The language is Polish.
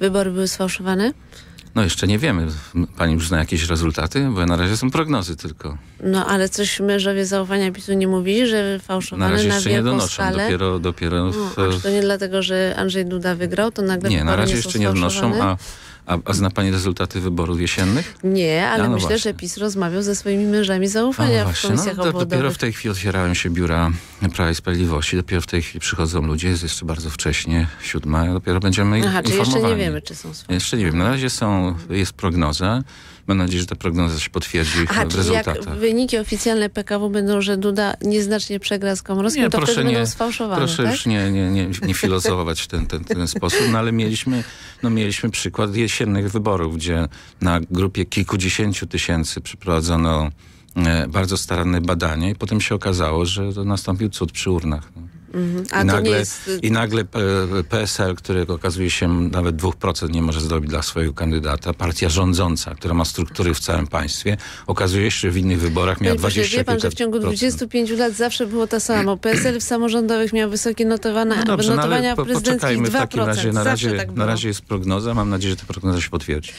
wybory były sfałszowane? No jeszcze nie wiemy. Pani już zna jakieś rezultaty? Bo na razie są prognozy tylko. No ale coś mężowie zaufania PiSu nie mówili, że Na fałszowane razie na, jeszcze nie wielką donoszą. skalę? Dopiero, dopiero w, No, a czy to nie dlatego, że Andrzej Duda wygrał, to nagle nie, na razie jeszcze nie donoszą. A, a, a zna pani rezultaty wyborów jesiennych? Nie, ale A, no myślę, właśnie. że PiS rozmawiał ze swoimi mężami zaufania w właśnie, no, komisjach to dopiero obwodowych. w tej chwili otwierają się biura Prawa i Sprawiedliwości. Dopiero w tej chwili przychodzą ludzie. Jest jeszcze bardzo wcześnie, siódma. Dopiero będziemy Aha, informowani. jeszcze nie wiemy, czy są sfałszowane. Jeszcze nie wiem. Na razie są, jest prognoza. Mam nadzieję, że ta prognoza się potwierdzi Aha, w czyli jak rezultatach. wyniki oficjalne PKW będą, że Duda nieznacznie przegra z Komorowskim, Nie, to proszę wtedy nie- będą sfałszowane, Proszę tak? już nie, nie, nie, nie filozofować w ten, ten, ten sposób, no ale mieliśmy, no mieliśmy przykład jesiennych wyborów, gdzie na grupie kilkudziesięciu tysięcy przeprowadzono e, bardzo staranne badanie i potem się okazało, że nastąpił cud przy urnach. No. Mhm. A I nagle, jest... I nagle PSL, który okazuje się nawet 2% nie może zrobić dla swojego kandydata, partia rządząca, która ma struktury w całym państwie, okazuje się, że w innych wyborach miała Panie pośle, 20 wie pan, że w ciągu procent. 25 lat zawsze było to samo. PSL w samorządowych miał wysokie notowania, No dobrze, no notowania ale po, prezydenckich poczekajmy 2%. w takim razie. Na razie, tak na razie jest prognoza. Mam nadzieję, że ta prognoza się potwierdzi.